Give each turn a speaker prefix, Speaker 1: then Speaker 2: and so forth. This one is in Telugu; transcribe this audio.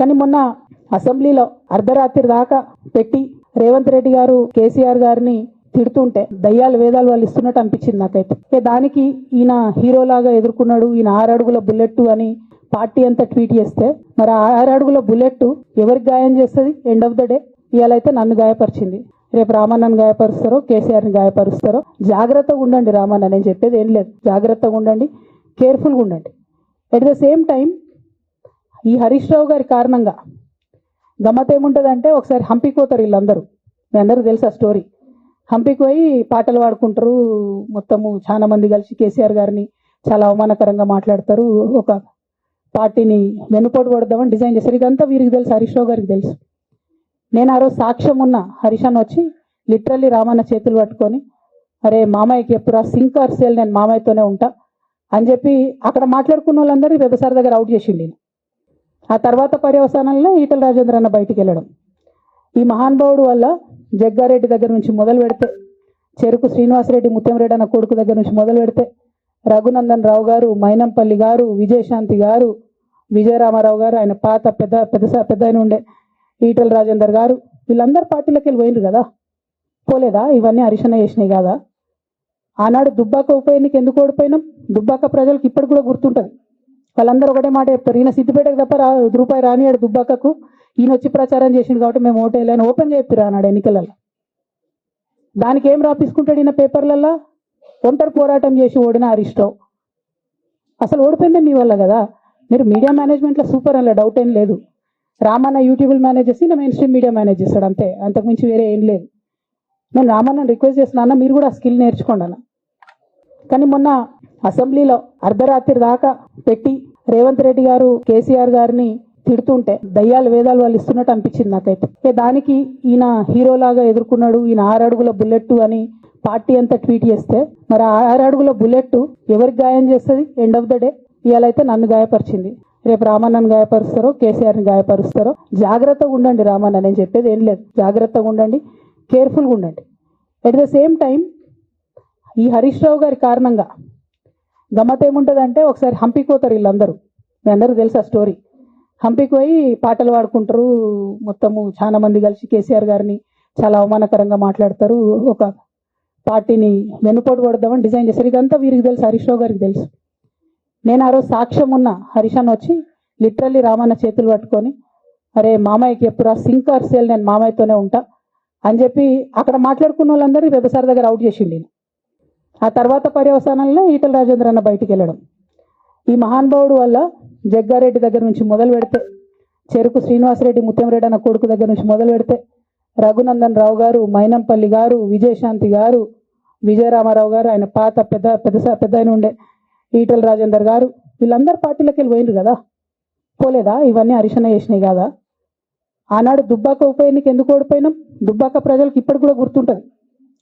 Speaker 1: కానీ మొన్న అసెంబ్లీలో అర్ధరాత్రి దాకా పెట్టి రేవంత్ రెడ్డి గారు కేసీఆర్ గారిని తిడుతుంటే దయ్యాలు వేదాలు వాళ్ళు ఇస్తున్నట్టు అనిపించింది నాకైతే. దానికి ఈయన హీరోలాగా ఎదుర్కొన్నాడు ఈయన ఆరు అడుగుల బుల్లెట్ అని పార్టీ అంతా ట్వీట్ చేస్తే మరి ఆ ఆరు అడుగుల బుల్లెట్ ఎవరికి గాయం చేస్తుంది? ఎండ్ ఆఫ్ ద డే ఇవాళైతే నన్ను గాయపరిచింది. రేపు రామన్నను గాయపరుస్తారో కేసీఆర్ని గాయపరుస్తారో జాగ్రత్తగా ఉండండి రామన్న నేను చెప్పేది ఏం లేదు. జాగ్రత్తగా ఉండండి కేర్ఫుల్గా ఉండండి. అట్ ద సేమ్ టైం ఈ హరీష్ రావు గారి కారణంగా గమ్మత్ ఏముంటుందంటే ఒకసారి హంపికి పోతారు వీళ్ళందరూ. మీ అందరూ తెలుసు ఆ స్టోరీ? హంపికి పోయి పాటలు పాడుకుంటారు. మొత్తము చాలా మంది కలిసి కేసీఆర్ గారిని చాలా అవమానకరంగా మాట్లాడతారు. ఒక పార్టీని వెనుపోటు పడదామని డిజైన్ చేశారు. ఇదంతా వీరికి తెలుసు హరీష్ రావు గారికి తెలుసు. నేను ఆ రోజు సాక్ష్యం ఉన్న హరీష్ అని వచ్చి లిటరల్లీ రామన్న చేతులు పట్టుకొని అరే మామయ్యకి ఎప్పుడా సింకర్ సేల్? నేను మామయ్యతోనే ఉంటా అని చెప్పి అక్కడ మాట్లాడుకున్న వాళ్ళందరినీ వ్యవసాయ దగ్గర అవుట్ చేసిండి నేను ఆ తర్వాత పర్యవసానంలో ఈటల రాజేంద్ర అన్న బయటికి వెళ్ళడం ఈ మహానుభావుడు వల్ల జగ్గారెడ్డి దగ్గర నుంచి మొదలు పెడితే చెరుకు శ్రీనివాసరెడ్డి ముత్యంరెడ్డి అన్న కొడుకు దగ్గర నుంచి మొదలు పెడితే రఘునందన్ రావు గారు మైనంపల్లి గారు విజయశాంతి గారు విజయరామారావు గారు ఆయన పాత పెద్ద పెద్ద పెద్ద ఆయన ఉండే ఈటల రాజేందర్ గారు వీళ్ళందరూ పార్టీలోకి వెళ్ళి పోయినారు కదా? పోలేదా? ఇవన్నీ అరిశన చేసినాయి కదా? ఆనాడు దుబ్బాక ఉప ఎన్నిక ఎందుకు ఓడిపోయినాం? దుబ్బాక ప్రజలకు ఇప్పటికి కూడా గుర్తుంటుంది. వాళ్ళందరూ ఒకటే మాట చెప్తారు. ఈయన సిద్దిపేటకు తప్ప రా రూపాయి రానియాడు దుబ్బాకకు. ఈయన వచ్చి ప్రచారం చేసిండు కాబట్టి మేము ఓటేయాలని ఓపెన్ చెప్పిరా అన్నాడు ఎన్నికలలో. దానికి ఏం రాపించుకుంటాడు ఈయన పేపర్లలో ఒంటరి పోరాటం చేసి ఓడిన హరీష్ రావు అసలు ఓడిపోయిందే మీ వల్ల కదా? మీరు మీడియా మేనేజ్మెంట్లో సూపర్ అలా డౌట్ ఏం లేదు. రామన్న యూట్యూబ్ మేనేజ్ చేసి నా మెయిన్ స్ట్రీమ్ మీడియా మేనేజ్ చేస్తాడు అంతే. అంతకుమించి వేరే ఏం లేదు. నేను రామన్న రిక్వెస్ట్ చేస్తున్నా మీరు కూడా ఆ స్కిల్ నేర్చుకోండి అన్న. కానీ మొన్న అసెంబ్లీలో అర్ధరాత్రి దాకా పెట్టి రేవంత్ రెడ్డి గారు కేసీఆర్ గారిని తిడుతుంటే దయ్యాలు వేదాలు వాళ్ళు ఇస్తున్నట్టు అనిపించింది నాకైతే. ఇక దానికి ఈయన హీరోలాగా ఎదుర్కొన్నాడు ఈయన ఆరు అడుగుల బుల్లెట్ అని పార్టీ అంతా ట్వీట్ చేస్తే మరి ఆ ఆరు అడుగుల బుల్లెట్ ఎవరికి గాయం చేస్తుంది? ఎండ్ ఆఫ్ ద డే ఇవాళైతే నన్ను గాయపరిచింది. రేపు రామన్నను గాయపరుస్తారో కేసీఆర్ని గాయపరుస్తారో జాగ్రత్తగా ఉండండి రామన్న నేను చెప్పేది ఏం లేదు. జాగ్రత్తగా ఉండండి కేర్ఫుల్గా ఉండండి. అట్ ద సేమ్ టైం ఈ హరీష్ రావు గారి కారణంగా గమ్మత్ ఏముంటుందంటే ఒకసారి హంపి కోతారు వీళ్ళందరూ. మీ అందరూ తెలుసు ఆ స్టోరీ? హంపికి పోయి పాటలు పాడుకుంటారు మొత్తము చాలా మంది కలిసి కేసీఆర్ గారిని చాలా అవమానకరంగా మాట్లాడతారు. ఒక పార్టీని వెనుపోటు కొడదామని డిజైన్ చేశారు ఇదంతా వీరికి తెలుసు హరీష్ రావు గారికి తెలుసు. నేను ఆ రోజు సాక్ష్యం ఉన్న హరీష్ వచ్చి లిటరల్లీ రామన్న చేతులు పట్టుకొని అరే మామయ్యకి ఎప్పుడా సింకర్ సేల్? నేను మామయ్యతోనే ఉంటా అని చెప్పి అక్కడ మాట్లాడుకున్న వాళ్ళందరూ వ్యవసాయ దగ్గర అవుట్ చేసిండి నేను ఆ తర్వాత పర్యవసానంలో ఈటల రాజేంద్ర అన్న బయటికి వెళ్ళడం. ఈ మహానుభావుడు వల్ల జగ్గారెడ్డి దగ్గర నుంచి మొదలు పెడితే చెరుకు శ్రీనివాసరెడ్డి ముత్యంరెడ్డి అన్న కొడుకు దగ్గర నుంచి మొదలు పెడితే రఘునందన్ రావు గారు మైనంపల్లి గారు విజయశాంతి గారు విజయరామారావు గారు ఆయన పాత పెద్ద పెద్ద పెద్ద ఆయన ఉండే ఈటల రాజేందర్ గారు వీళ్ళందరూ పార్టీలోకి వెళ్ళి పోయినారు కదా? పోలేదా? ఇవన్నీ అరిశన చేసినాయి కదా? ఆనాడు దుబ్బాక ఉప ఎన్నిక ఎందుకు ఓడిపోయినాం? దుబ్బాక ప్రజలకు ఇప్పటికి కూడా గుర్తుంటుంది.